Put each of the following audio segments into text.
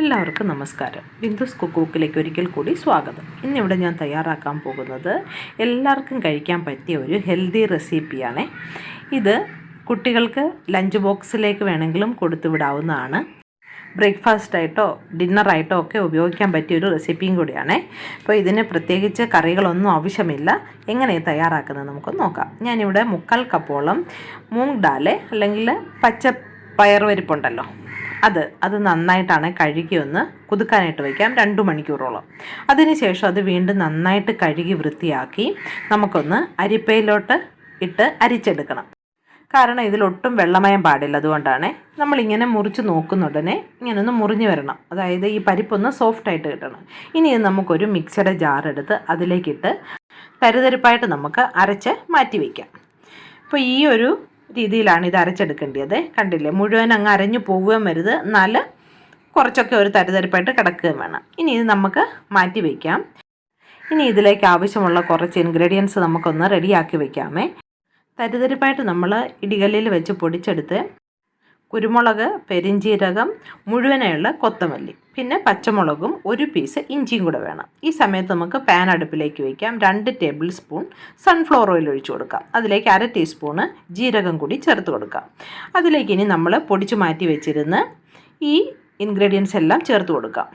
എല്ലാവർക്കും നമസ്കാരം. ബിന്ദുസ് കുക്കൂക്കിലേക്ക് ഒരിക്കൽ കൂടി സ്വാഗതം. ഇന്നിവിടെ ഞാൻ തയ്യാറാക്കാൻ പോകുന്നത് എല്ലാവർക്കും കഴിക്കാൻ പറ്റിയ ഒരു ഹെൽത്തി റെസിപ്പിയാണ്. ഇത് കുട്ടികൾക്ക് ലഞ്ച് ബോക്സിലേക്ക് വേണമെങ്കിലും കൊടുത്തുവിടാവുന്നതാണ് ബ്രേക്ക്ഫാസ്റ്റ് ആയിട്ടോ ഡിന്നറായിട്ടോ ഒക്കെ ഉപയോഗിക്കാൻ പറ്റിയ ഒരു റെസിപ്പിയും കൂടിയാണ്. അപ്പോൾ ഇതിന് പ്രത്യേകിച്ച് കറികളൊന്നും ആവശ്യമില്ല. എങ്ങനെ തയ്യാറാക്കുന്നത് നമുക്ക് നോക്കാം. ഞാനിവിടെ മുക്കാൽ കപ്പോളം മൂങ് ഡാൽ അല്ലെങ്കിൽ പച്ച പയറുപരിപ്പുണ്ടല്ലോ അത് അത് നന്നായിട്ടാണ് കഴുകി ഒന്ന് കുതുക്കാനായിട്ട് വയ്ക്കാം രണ്ട് മണിക്കൂറോളം. അതിനുശേഷം അത് വീണ്ടും നന്നായിട്ട് കഴുകി വൃത്തിയാക്കി നമുക്കൊന്ന് അരിപ്പയിലോട്ട് ഇട്ട് അരിച്ചെടുക്കണം. കാരണം ഇതിലൊട്ടും വെള്ളമയം പാടില്ല അതുകൊണ്ടാണ് നമ്മളിങ്ങനെ മുറിച്ച് നോക്കുന്നുടനെ ഇങ്ങനെ ഒന്ന് മുറിഞ്ഞു വരണം. അതായത് ഈ പരിപ്പൊന്ന് സോഫ്റ്റ് ആയിട്ട് കിട്ടണം. ഇനി ഇത് നമുക്കൊരു മിക്സറുടെ ജാറെടുത്ത് അതിലേക്കിട്ട് തരുതരിപ്പായിട്ട് നമുക്ക് അരച്ച് മാറ്റി വയ്ക്കാം. അപ്പോൾ ഈ ഒരു രീതിയിലാണ് ഇത് അരച്ചെടുക്കേണ്ടത്. കണ്ടില്ലേ? മുഴുവൻ അങ്ങ് അരഞ്ഞു പോവുകയും വരുത് എന്നാൽ കുറച്ചൊക്കെ ഒരു തരിതരിപ്പായിട്ട് കിടക്കുകയും വേണം. ഇനി ഇത് നമുക്ക് മാറ്റി വയ്ക്കാം ഇനി ഇതിലേക്ക് ആവശ്യമുള്ള കുറച്ച് ഇൻഗ്രീഡിയൻസ് നമുക്കൊന്ന് റെഡിയാക്കി വയ്ക്കാമേ തരിതരിപ്പായിട്ട് നമ്മൾ ഇടികല്ലിൽ വെച്ച് പൊടിച്ചെടുത്ത് കുരുമുളക് പെരിഞ്ചീരകം മുഴുവനായുള്ള കൊത്തമല്ലി. പിന്നെ പച്ചമുളകും ഒരു പീസ് ഇഞ്ചിയും കൂടെ വേണം. ഈ സമയത്ത് നമുക്ക് പാൻ അടുപ്പിലേക്ക് വയ്ക്കാം രണ്ട് ടേബിൾ സ്പൂൺ സൺഫ്ലവർ ഓയിൽ ഒഴിച്ചു കൊടുക്കാം. അതിലേക്ക് അര ടീസ്പൂണ് ജീരകം കൂടി ചേർത്ത് കൊടുക്കാം. അതിലേക്ക് ഇനി നമ്മൾ പൊടിച്ചു മാറ്റി വെച്ചിരുന്ന് ഈ ഇൻഗ്രീഡിയൻസ് എല്ലാം ചേർത്ത് കൊടുക്കാം.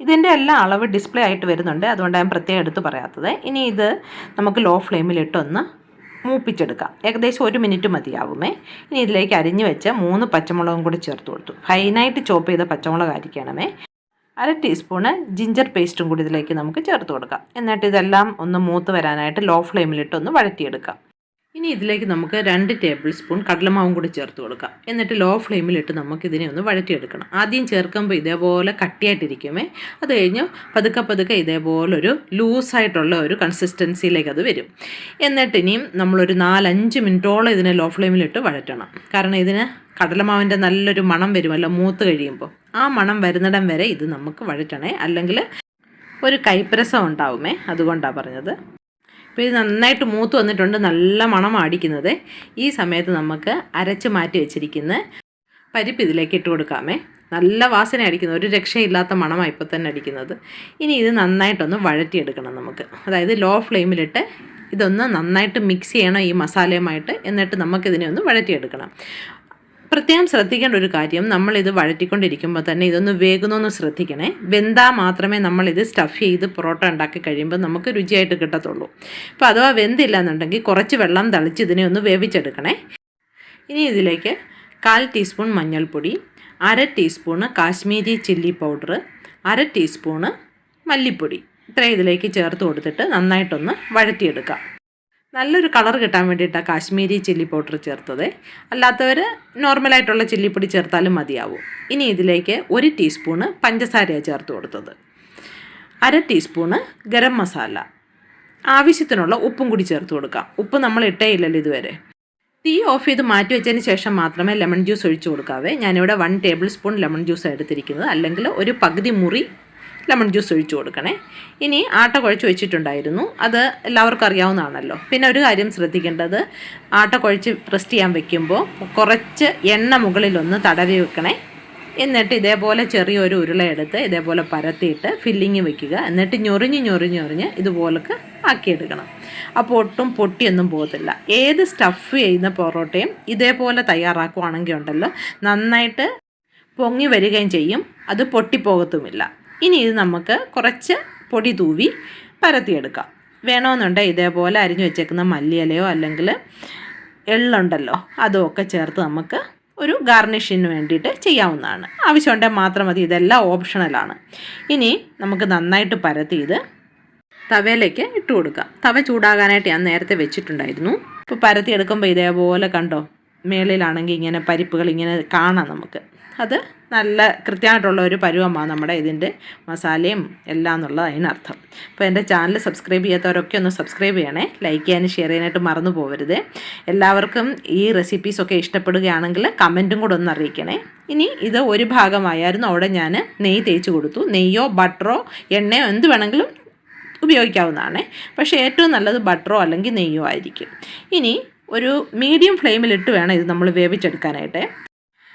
ഇതിന്റെ എല്ലാം അളവ് ഡിസ്പ്ലേ ആയിട്ട് വരുന്നുണ്ട്. അതുകൊണ്ട് ഞാൻ പ്രത്യേകം എടുത്ത് പറയാത്തത്. ഇനി ഇത് നമുക്ക് ലോ ഫ്ലെയിമിലിട്ടൊന്ന് മൂപ്പിച്ചെടുക്കാം. ഏകദേശം ഒരു മിനിറ്റ് മതിയാവുമേ. ഇനി ഇതിലേക്ക് അരിഞ്ഞു വെച്ച മൂന്ന് പച്ചമുളകും കൂടി ചേർത്ത് കൊടുത്തു. ഫൈനായിട്ട് ചോപ്പ് ചെയ്ത പച്ചമുളക് അരിക്കണമേ. അര ടീസ്പൂണ് ജിഞ്ചർ പേസ്റ്റും കൂടി ഇതിലേക്ക് നമുക്ക് ചേർത്ത് കൊടുക്കാം. എന്നിട്ട് ഇതെല്ലാം ഒന്ന് മൂത്ത് വരാനായിട്ട് ലോ ഫ്ലെയിമിലിട്ട് ഒന്ന് വഴറ്റിയെടുക്കാം. ഇനി ഇതിലേക്ക് നമുക്ക് രണ്ട് ടേബിൾ സ്പൂൺ കടലമാവും കൂടി ചേർത്ത് കൊടുക്കാം. എന്നിട്ട് ലോ ഫ്ലെയിമിലിട്ട് നമുക്ക് ഇതിനെ ഒന്ന് വഴറ്റിയെടുക്കണം. ആദ്യം ചേർക്കുമ്പോൾ ഇതേപോലെ കട്ടിയായിട്ടിരിക്കുമേ. അത് കഴിഞ്ഞ് പതുക്കെ പതുക്കെ ഇതേപോലെ ഒരു ലൂസായിട്ടുള്ള ഒരു കൺസിസ്റ്റൻസിയിലേക്ക് അത് വരും. എന്നിട്ട് ഇനിയും നമ്മളൊരു നാലഞ്ച് മിനിറ്റോളം ഇതിനെ ലോ ഫ്ലെയിമിലിട്ട് വഴറ്റണം. കാരണം ഇതിന് കടലമാവിന്റെ നല്ലൊരു മണം വരുമല്ലോ മൂത്ത് കഴിയുമ്പോൾ. ആ മണം വരുന്നിടം വരെ ഇത് നമുക്ക് വഴറ്റണേ. അല്ലെങ്കിൽ ഒരു കൈപ്രസം ഉണ്ടാവുമേ. അതുകൊണ്ടാണ് പറഞ്ഞത്. അപ്പോൾ ഇത് നന്നായിട്ട് മൂത്ത് വന്നിട്ടുണ്ട് നല്ല മണം അടിക്കുന്നത്. ഈ സമയത്ത് നമുക്ക് അരച്ച് മാറ്റി വെച്ചിരിക്കുന്ന പരിപ്പ് ഇതിലേക്ക് ഇട്ട് കൊടുക്കാമേ. നല്ല വാസന അടിക്കുന്നത് ഒരു രക്ഷയില്ലാത്ത മണമാണ് ഇപ്പോൾ തന്നെ അടിക്കുന്നത്. ഇനി ഇത് നന്നായിട്ടൊന്ന് വഴറ്റിയെടുക്കണം നമുക്ക്. അതായത് ലോ ഫ്ലെയിമിലിട്ട് ഇതൊന്ന് നന്നായിട്ട് മിക്സ് ചെയ്യണം ഈ മസാലയുമായിട്ട് എന്നിട്ട് നമുക്കിതിനെ ഒന്ന് വഴറ്റിയെടുക്കണം. പ്രത്യേകം ശ്രദ്ധിക്കേണ്ട ഒരു കാര്യം നമ്മളിത് വഴറ്റിക്കൊണ്ടിരിക്കുമ്പോൾ തന്നെ ഇതൊന്ന് വേകുന്നൊന്ന് ശ്രദ്ധിക്കണേ. വെന്താൽ മാത്രമേ നമ്മളിത് സ്റ്റഫ് ചെയ്ത് പൊറോട്ട ഉണ്ടാക്കി കഴിയുമ്പോൾ നമുക്ക് രുചിയായിട്ട് കിട്ടത്തുള്ളൂ. അപ്പോൾ അഥവാ വെന്തില്ല എന്നുണ്ടെങ്കിൽ കുറച്ച് വെള്ളം തളിച്ച് ഇതിനെ ഒന്ന് വേവിച്ചെടുക്കണേ. ഇനി ഇതിലേക്ക് കാൽ ടീസ്പൂൺ മഞ്ഞൾപ്പൊടി അര ടീസ്പൂണ് കാശ്മീരി ചില്ലി പൗഡർ അര ടീസ്പൂണ് മല്ലിപ്പൊടി. ഇത്രയും ഇതിലേക്ക് ചേർത്ത് കൊടുത്തിട്ട് നന്നായിട്ടൊന്ന് വഴറ്റിയെടുക്കാം. നല്ലൊരു കളർ കിട്ടാൻ വേണ്ടിയിട്ടാണ് കാശ്മീരി ചില്ലി പൗഡർ ചേർത്തത്. അല്ലാത്തവർ നോർമലായിട്ടുള്ള ചില്ലിപ്പൊടി ചേർത്താലും മതിയാവും. ഇനി ഇതിലേക്ക് ഒരു ടീസ്പൂണ് പഞ്ചസാരയാണ് ചേർത്ത് കൊടുത്തത്. അര ടീസ്പൂണ് ഗരം മസാല. ആവശ്യത്തിനുള്ള ഉപ്പും കൂടി ചേർത്ത് കൊടുക്കാം. ഉപ്പ് നമ്മൾ ഇട്ടേയില്ലല്ലോ ഇതുവരെ. തീ ഓഫ് ചെയ്ത് മാറ്റി വെച്ചതിന് ശേഷം മാത്രമേ ലെമൺ ജ്യൂസ് ഒഴിച്ചു കൊടുക്കാവേ. ഞാനിവിടെ one tablespoon lemon juice എടുത്തിരിക്കുന്നത്. അല്ലെങ്കിൽ ഒരു പകുതി മുറി ലെമൺ ജ്യൂസ് ഒഴിച്ചു കൊടുക്കണേ. ഇനി ആട്ട കുഴച്ച് വെച്ചിട്ടുണ്ടായിരുന്നു. അത് എല്ലാവർക്കും അറിയാവുന്നതാണല്ലോ. പിന്നെ ഒരു കാര്യം ശ്രദ്ധിക്കേണ്ടത്. ആട്ട കുഴച്ച് റെസ്റ്റ് ചെയ്യാൻ വെക്കുമ്പോൾ കുറച്ച് എണ്ണ മുകളിലൊന്ന് തടവി വെക്കണേ. എന്നിട്ട് ഇതേപോലെ ചെറിയൊരു ഉരുളയെടുത്ത് ഇതേപോലെ പരത്തിയിട്ട് ഫില്ലിങ് വെക്കുക. എന്നിട്ട് ഞൊറിഞ്ഞ് ഞൊറിഞ്ഞ് ഞൊറിഞ്ഞ് ഇതുപോലൊക്കെ ആക്കിയെടുക്കണം. അപ്പോൾ ഒട്ടും പൊട്ടിയൊന്നും പോകത്തില്ല. ഏത് സ്റ്റഫ് ചെയ്യുന്ന പൊറോട്ടയും ഇതേപോലെ തയ്യാറാക്കുവാണെങ്കിൽ ഉണ്ടല്ലോ നന്നായിട്ട് പൊങ്ങി വരികയും ചെയ്യും. അത് പൊട്ടിപ്പോകത്തുമില്ല. ഇനി ഇത് നമുക്ക് കുറച്ച് പൊടി തൂവി പരത്തിയെടുക്കാം. വേണമെന്നുണ്ടെങ്കിൽ ഇതേപോലെ അരിഞ്ഞു വെച്ചേക്കുന്ന മല്ലിയിലയോ അല്ലെങ്കിൽ എള്ളുണ്ടല്ലോ അതുമൊക്കെ ചേർത്ത് നമുക്ക് ഒരു ഗാർണിഷിന് വേണ്ടിയിട്ട് ചെയ്യാവുന്നതാണ്. ആവശ്യമുണ്ടെങ്കിൽ മാത്രം മതി ഇതെല്ലാം ഓപ്ഷണലാണ്. ഇനി നമുക്ക് നന്നായിട്ട് പരത്തി ഇത് തവയിലേക്ക് ഇട്ട് കൊടുക്കാം. തവ ചൂടാകാനായിട്ട് ഞാൻ നേരത്തെ വെച്ചിട്ടുണ്ടായിരുന്നു. ഇപ്പോൾ പരത്തി എടുക്കുമ്പോൾ ഇതേപോലെ കണ്ടോ മേളിലാണെങ്കിൽ ഇങ്ങനെ പരിപ്പുകൾ ഇങ്ങനെ കാണാം നമുക്ക്. അത് നല്ല കൃത്യമായിട്ടുള്ള ഒരു പരുവമാണ് നമ്മുടെ ഇതിന്റെ മസാലയും എല്ലാം എന്നുള്ളത് അതിനർത്ഥം. അപ്പോൾ എന്റെ ചാനൽ സബ്സ്ക്രൈബ് ചെയ്യാത്തവരൊക്കെ ഒന്ന് സബ്സ്ക്രൈബ് ചെയ്യണേ. ലൈക്ക് ചെയ്യാനും ഷെയർ ചെയ്യാനായിട്ട് മറന്നു പോകരുത്. എല്ലാവർക്കും ഈ റെസിപ്പീസൊക്കെ ഇഷ്ടപ്പെടുകയാണെങ്കിൽ കമന്റും കൂടെ ഒന്ന് അറിയിക്കണേ. ഇനി ഇത് ഒരു ഭാഗമായിരുന്നു. അവിടെ ഞാൻ നെയ്യ് തേച്ച് കൊടുത്തു. നെയ്യോ ബട്ടറോ എണ്ണയോ എന്ത് വേണമെങ്കിലും ഉപയോഗിക്കാവുന്നതാണ്. പക്ഷേ ഏറ്റവും നല്ലത് ബട്ടറോ അല്ലെങ്കിൽ നെയ്യോ ആയിരിക്കും. ഇനി ഒരു മീഡിയം ഫ്ലെയിമിലിട്ട് വേണം ഇത് നമ്മൾ വേവിച്ചെടുക്കാനായിട്ട്.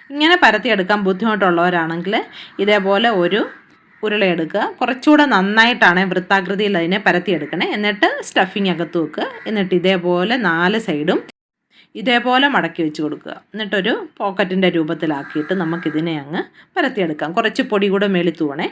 ഇങ്ങനെ പരത്തിയെടുക്കാൻ ബുദ്ധിമുട്ടുള്ളവരാണെങ്കിൽ ഇതേപോലെ ഒരു ഉരുളയെടുക്കുക കുറച്ചുകൂടെ നന്നായിട്ടാണ് വൃത്താകൃതിയിൽ അതിനെ പരത്തിയെടുക്കണേ. എന്നിട്ട് സ്റ്റഫിങ് അകത്ത് വെക്കുക. എന്നിട്ട് ഇതേപോലെ നാല് സൈഡും ഇതേപോലെ മടക്കി വെച്ച് കൊടുക്കുക. എന്നിട്ടൊരു പോക്കറ്റിന്റെ രൂപത്തിലാക്കിയിട്ട് നമുക്കിതിനെ അങ്ങ് പരത്തിയെടുക്കാം. കുറച്ച് പൊടി കൂടെ മേളിത്തുവണേ തൂവണേ.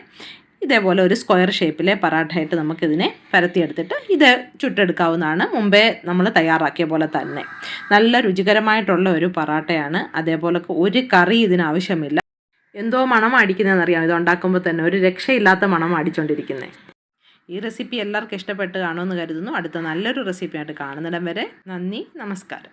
ഇതേപോലെ ഒരു സ്ക്വയർ ഷേപ്പിലെ പറാഠയായിട്ട് നമുക്കിതിനെ പരത്തിയെടുത്തിട്ട് ഇത് ചുട്ടെടുക്കാവുന്നതാണ്. മുമ്പേ നമ്മൾ തയ്യാറാക്കിയ പോലെ തന്നെ. നല്ല രുചികരമായിട്ടുള്ള ഒരു പറാട്ടയാണ് അതേപോലെ ഒരു കറി ഇതിനാവശ്യമില്ല എന്തോ മണം അടിക്കുന്നതെന്നറിയാം. ഇത് ഉണ്ടാക്കുമ്പോൾ തന്നെ ഒരു രക്ഷയില്ലാത്ത മണം അടിച്ചുകൊണ്ടിരിക്കുന്നത് ഈ റെസിപ്പി എല്ലാവർക്കും ഇഷ്ടപ്പെട്ട് കാണുമെന്ന് കരുതുന്നു. അടുത്ത നല്ലൊരു റെസിപ്പിയായിട്ട് കാണുന്നിടം വരെ നന്ദി നമസ്കാരം.